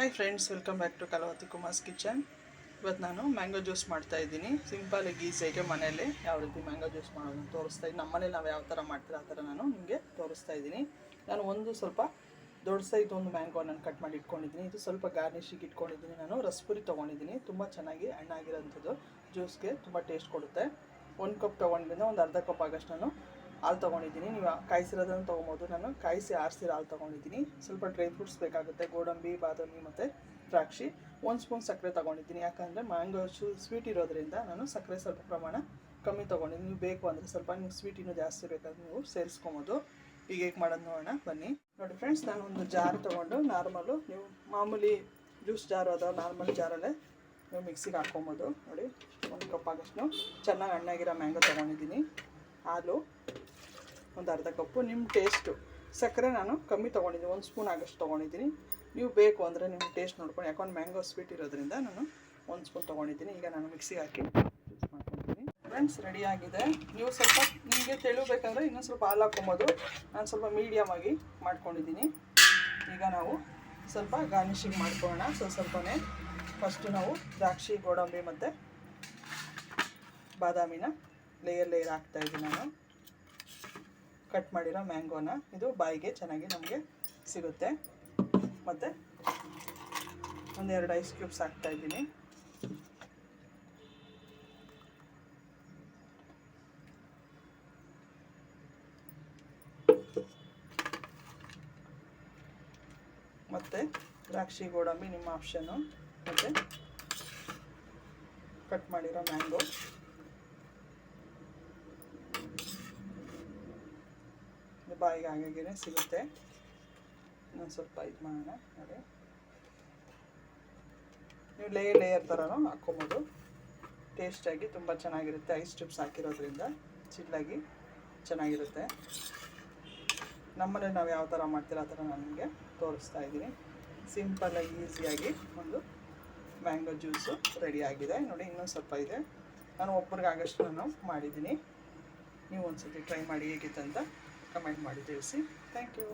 Hi friends welcome back to Kalavati Kumar's kitchen ಇವತ್ತು ನಾನು mango juice ಮಾಡ್ತಾ ಇದ್ದೀನಿ. ಸಿಂಪಲಾಗಿ ಈಸಿಯಾಗಿ ಮನೆಯಲ್ಲಿ ಯಾವ ರೀತಿ ಮ್ಯಾಂಗೋ ಜ್ಯೂಸ್ ಮಾಡೋದು ತೋರಿಸ್ತಾ ಇದ್ದೀನಿ ನಮ್ಮ ಮನೇಲಿ ನಾವು ಯಾವ ಥರ ಮಾಡ್ತೀರ ಆ ಥರ ನಾನು ನಿಮಗೆ ತೋರಿಸ್ತಾ ಇದ್ದೀನಿ. ನಾನು ಒಂದು ಸ್ವಲ್ಪ ದೊಡ್ಡ ಸೈಜ್ ಒಂದು ಮ್ಯಾಂಗೋ ನಾನು ಕಟ್ ಮಾಡಿ ಇಟ್ಕೊಂಡಿದ್ದೀನಿ. ಇದು ಸ್ವಲ್ಪ ಗಾರ್ನಿಷಿಗೆ ಇಟ್ಕೊಂಡಿದ್ದೀನಿ ನಾನು. ರಸ್ಪುರಿ ತೊಗೊಂಡಿದ್ದೀನಿ. ತುಂಬ ಚೆನ್ನಾಗಿ ಹಣ್ಣಾಗಿರೋಂಥದ್ದು. ಜ್ಯೂಸ್ಗೆ ತುಂಬ ಟೇಸ್ಟ್ ಕೊಡುತ್ತೆ. ಒಂದು ಕಪ್ ತೊಗೊಂಡಿದ್ದೀನಿ ಒಂದು ಅರ್ಧ ಕಪ್ ಆಗಷ್ಟು ನಾನು ಹಾಲು ತೊಗೊಂಡಿದ್ದೀನಿ. ನೀವು ಕಾಯಿಸಿರೋದನ್ನು ತೊಗೊಬೋದು. ನಾನು ಕಾಯಿಸಿ ಆರಿಸಿರೋ ಹಾಲು ತೊಗೊಂಡಿದ್ದೀನಿ. ಸ್ವಲ್ಪ ಡ್ರೈ ಫ್ರೂಟ್ಸ್ ಬೇಕಾಗುತ್ತೆ. ಗೋಡಂಬಿ, ಬಾದಾಮಿ ಮತ್ತು ದ್ರಾಕ್ಷಿ. ಒಂದು ಸ್ಪೂನ್ ಸಕ್ಕರೆ ತೊಗೊಂಡಿದ್ದೀನಿ. ಯಾಕಂದರೆ ಮ್ಯಾಂಗೋ ಸ್ವೀಟ್ ಇರೋದ್ರಿಂದ ನಾನು ಸಕ್ಕರೆ ಸ್ವಲ್ಪ ಪ್ರಮಾಣ ಕಮ್ಮಿ ತೊಗೊಂಡಿದ್ದೀನಿ. ನೀವು ಬೇಕು ಅಂದರೆ ಸ್ವಲ್ಪ ನೀವು ಸ್ವೀಟ್ ಇನ್ನೂ ಜಾಸ್ತಿ ಬೇಕಾದ್ರೆ ನೀವು ಸೇರಿಸ್ಕೊಬೋದು. ಈಗ ಹೇಗೆ ಮಾಡೋದು ನೋಡೋಣ. ಬನ್ನಿ. ನೋಡಿ ಫ್ರೆಂಡ್ಸ್, ನಾನು ಒಂದು ಜಾರ್ ತೊಗೊಂಡು ನಾರ್ಮಲು ನೀವು ಮಾಮೂಲಿ ಜ್ಯೂಸ್ ಜಾರು ಅಥವಾ ನಾರ್ಮಲ್ ಜಾರಲ್ಲೇ ನೀವು ಮಿಕ್ಸಿಗೆ ಹಾಕ್ಕೊಬೋದು. ನೋಡಿ, ಒಂದು ಕಪ್ ಚೆನ್ನಾಗಿ ಹಣ್ಣಾಗಿರೋ ಮ್ಯಾಂಗೋ ತೊಗೊಂಡಿದ್ದೀನಿ. ಹಾಲು. ಒಂದು ಅರ್ಧ ಕಪ್ಪು ನಿಮ್ಮ ಟೇಸ್ಟು ಸಕ್ಕರೆ ನಾನು ಕಮ್ಮಿ ತೊಗೊಂಡಿದ್ದೀನಿ, ಒಂದು ಸ್ಪೂನ್ ಆಗಷ್ಟು ತೊಗೊಂಡಿದ್ದೀನಿ. ನೀವು ಬೇಕು ಅಂದರೆ ನಿಮ್ಮ ಟೇಸ್ಟ್ ನೋಡ್ಕೊಂಡು ಯಾಕಂದ್ರೆ ಮ್ಯಾಂಗೋ ಸ್ವೀಟ್ ಇರೋದ್ರಿಂದ ನಾನು ಒಂದು ಸ್ಪೂನ್ ತೊಗೊಂಡಿದ್ದೀನಿ. ಈಗ ನಾನು ಮಿಕ್ಸಿಗೆ ಹಾಕಿ ಯೂಸ್ ಮಾಡ್ಕೊತೀನಿ. ಫ್ರೆಂಡ್ಸ್ ರೆಡಿ ಆಗಿದೆ. ನೀವು ಸ್ವಲ್ಪ, ನಿಮಗೆ ತಿಳಿಬೇಕಂದ್ರೆ ಇನ್ನೊಂದು ಇನ್ನೂ ಸ್ವಲ್ಪ ಹಾಲು ಹಾಕೊಬೋದು ನಾನು ಸ್ವಲ್ಪ ಮೀಡಿಯಮ್ ಆಗಿ ಮಾಡ್ಕೊಂಡಿದ್ದೀನಿ. ಈಗ ನಾವು ಸ್ವಲ್ಪ ಗಾರ್ನಿಷಿಂಗ್ ಮಾಡ್ಕೊಳ್ಳೋಣ. ಸ್ವಲ್ಪ ಸ್ವಲ್ಪನೇ ಫಸ್ಟು ನಾವು ದ್ರಾಕ್ಷಿ, ಗೋಡಂಬಿ ಮತ್ತು ಬಾದಾಮಿನ ಲೇಯರ್ ಲೇಯರ್ ಹಾಕ್ತಾಯಿದ್ದೀನಿ ನಾನು. ಕಟ್ ಮಾಡಿರೋ ಮ್ಯಾಂಗೋನ ಇದು ಬಾಯಿಗೆ ಚೆನ್ನಾಗಿ ನಮಗೆ ಸಿಗುತ್ತೆ. ಮತ್ತು ಒಂದೆರಡು ಐಸ್ ಕ್ಯೂಬ್ಸ್ ಹಾಕ್ತಾ ಇದ್ದೀನಿ. ಮತ್ತು ದ್ರಾಕ್ಷಿ ಗೋಡಂಬಿ ನಿಮ್ಮ ಆಪ್ಷನ್ನು. ಮತ್ತು ಕಟ್ ಮಾಡಿರೋ ಮ್ಯಾಂಗೋ. ಇದು ಬಾಯಿಗೆ ಹಾಗಾಗಿನೇ ಸಿಗುತ್ತೆ. ಇನ್ನೊಂದು ಸ್ವಲ್ಪ ಇದು ಮಾಡೋಣ, ನೋಡಿ. ನೀವು ಲೇಯರ್ ಲೇಯರ್ ಥರನೂ ಹಾಕ್ಕೊಬೋದು. ಟೇಸ್ಟಾಗಿ ತುಂಬ ಚೆನ್ನಾಗಿರುತ್ತೆ ಐಸ್ ಟ್ಯೂಬ್ಸ್ ಹಾಕಿರೋದ್ರಿಂದ. ಚಿಲ್ಲಾಗಿ ಚೆನ್ನಾಗಿರುತ್ತೆ. ನಮ್ಮನೆ ನಾವು ಯಾವ ಥರ ಮಾಡ್ತೀರ, ಆ ಥರ ನಾನು ನಿಮಗೆ ತೋರಿಸ್ತಾ ಇದ್ದೀನಿ. ಸಿಂಪಲ್ಲಾಗಿ ಈಸಿಯಾಗಿ ಒಂದು ಮ್ಯಾಂಗೋ ಜ್ಯೂಸು ಆಗಿದೆ. ನೋಡಿ ಇನ್ನೂ ಸ್ವಲ್ಪ ಇದೆ. ನಾನು ಒಬ್ಬರಿಗಾಗಷ್ಟು ನಾನು ಮಾಡಿದ್ದೀನಿ. ನೀವು ಒಂದು ಸತಿ ಟ್ರೈ ಮಾಡಿ ಹೇಗಿತ್ತಂತ ಕಮೆಂಟ್ ಮಾಡಿ ತಿಳಿಸಿ. Thank you